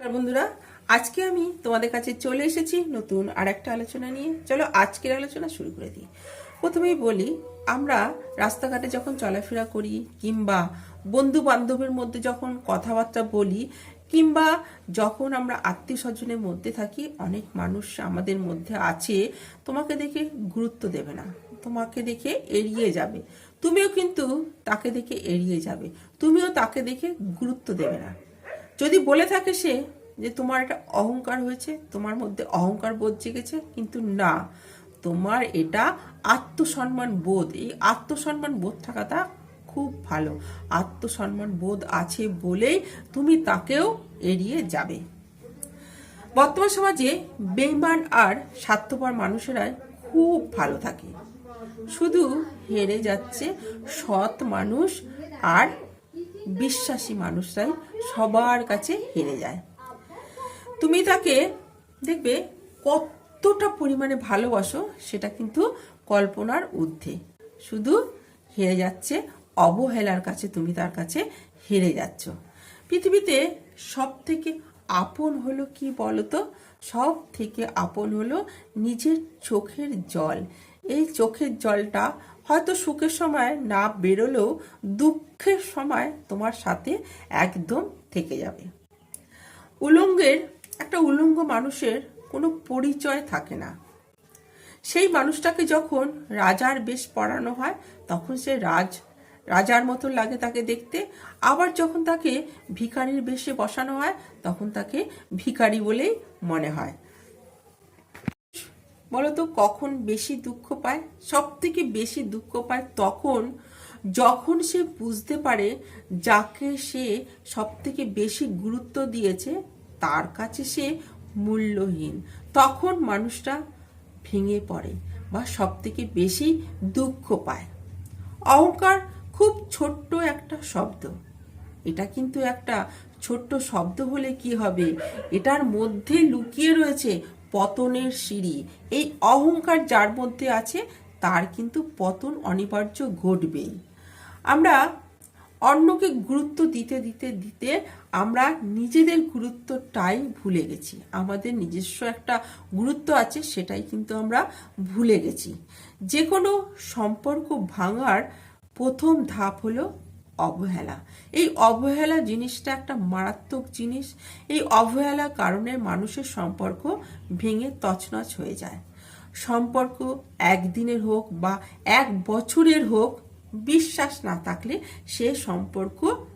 বন্ধুরা, আজকে আমি তোমাদের কাছে চলে এসেছি নতুন আর একটা আলোচনা নিয়ে। চলো আজকের আলোচনা শুরু করে দিই। প্রথমেই বলি, আমরা রাস্তাঘাটে যখন চলাফেরা করি কিংবা বন্ধু বান্ধবের মধ্যে যখন কথাবার্তা বলি কিংবা যখন আমরা আত্মীয় স্বজনের মধ্যে থাকি, অনেক মানুষ আমাদের মধ্যে আছে, তোমাকে দেখে গুরুত্ব দেবে না, তোমাকে দেখে এড়িয়ে যাবে। তুমিও কিন্তু তাকে দেখে এড়িয়ে যাবে, তুমিও তাকে দেখে গুরুত্ব দেবে না। যদি বলে থাকে সে যে তোমার এটা অহংকার হয়েছে, তোমার মধ্যে অহংকার বোধ জেগেছে, কিন্তু না, তোমার এটা আত্মসম্মান বোধ। এই আত্মসম্মান বোধ থাকাটা খুব ভালো। আত্মসম্মান বোধ আছে বলেই তুমি তাকেও এড়িয়ে যাবে। বর্তমান সমাজে বেইমান আর স্বার্থপর মানুষেরাই খুব ভালো থাকে। শুধু হেরে যাচ্ছে সৎ মানুষ আর বিশ্বাসী মানুষরাই সবার কাছে হেরে যায়। তুমি তাকে দেখবে কতটা পরিমাণে ভালোবাসো, সেটা কিন্তু কল্পনার ঊর্ধ্বে। শুধু হেরে যাচ্ছে, অবহেলার কাছে তুমি তার কাছে হেরে যাচ্ছ। পৃথিবীতে সব থেকে আপন হলো কি বলতো? সব থেকে আপন হলো নিজের চোখের জল। এই চোখের জলটা হয়তো সুখের সময় না বেরোলেও দুঃখের সময় তোমার সাথে একদম থেকে যাবে। উলঙ্গের, একটা উলঙ্গ মানুষের কোনো পরিচয় থাকে না। সেই মানুষটাকে যখন রাজার বেশ পড়ানো হয়, তখন সে রাজ রাজার মতো লাগে তাকে দেখতে। আবার যখন তাকে ভিখারির বেশে বসানো হয়, তখন তাকে ভিখারি বলেই মনে হয়। বলতো, কখন বেশি দুঃখ পায়? সব থেকে বেশি দুঃখ পায় তখন যখন সে বুঝতে পারে যাকে সে সব থেকে বেশি গুরুত্ব দিয়েছে, তার কাছে সে মূল্যহীন। তখন মানুষটা ভেঙে পড়ে বা সব থেকে বেশি দুঃখ পায়। অহংকার ছোট্ট একটা শব্দ। এটা কিন্তু একটা ছোট্ট শব্দ হলে কি হবে? এটার মধ্যে লুকিয়ে রয়েছে পতনের সিঁড়ি। এই অহংকার যার মধ্যে আছে, তার কিন্তু পতন অনিবার্য ঘটবেই। আমরা অন্যকে গুরুত্ব দিতে দিতে দিতে আমরা নিজেদের গুরুত্বটাই ভুলে গেছি। আমাদের নিজস্ব একটা গুরুত্ব আছে, সেটাই কিন্তু আমরা ভুলে গেছি। যে কোনো সম্পর্ক ভাঙার প্রথম ধাপ হলো অবহেলা। এই অবহেলা জিনিসটা একটা মারাত্মক জিনিস। এই অবহেলা কারণে মানুষের সম্পর্ক ভেঙে তছনছ হয়ে যায়। সম্পর্ক একদিনের হোক বা এক বছরের হোক, বিশ্বাস না থাকলে সে সম্পর্ক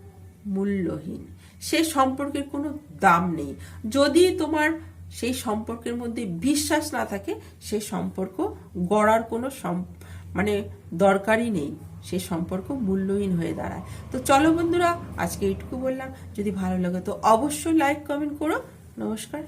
মূল্যহীন। সে সম্পর্কের কোনো দাম নেই। যদি তোমার সেই সম্পর্কের মধ্যে বিশ্বাস না থাকে, সে সম্পর্ক গড়ার কোনো মানে দরকারই নেই। সে সম্পর্ক মূল্যহীন হয়ে দাঁড়ায়। তো চলো বন্ধুরা, আজকে এটুকু বললাম। যদি ভালো লাগে তো অবশ্যই লাইক কমেন্ট করো। নমস্কার।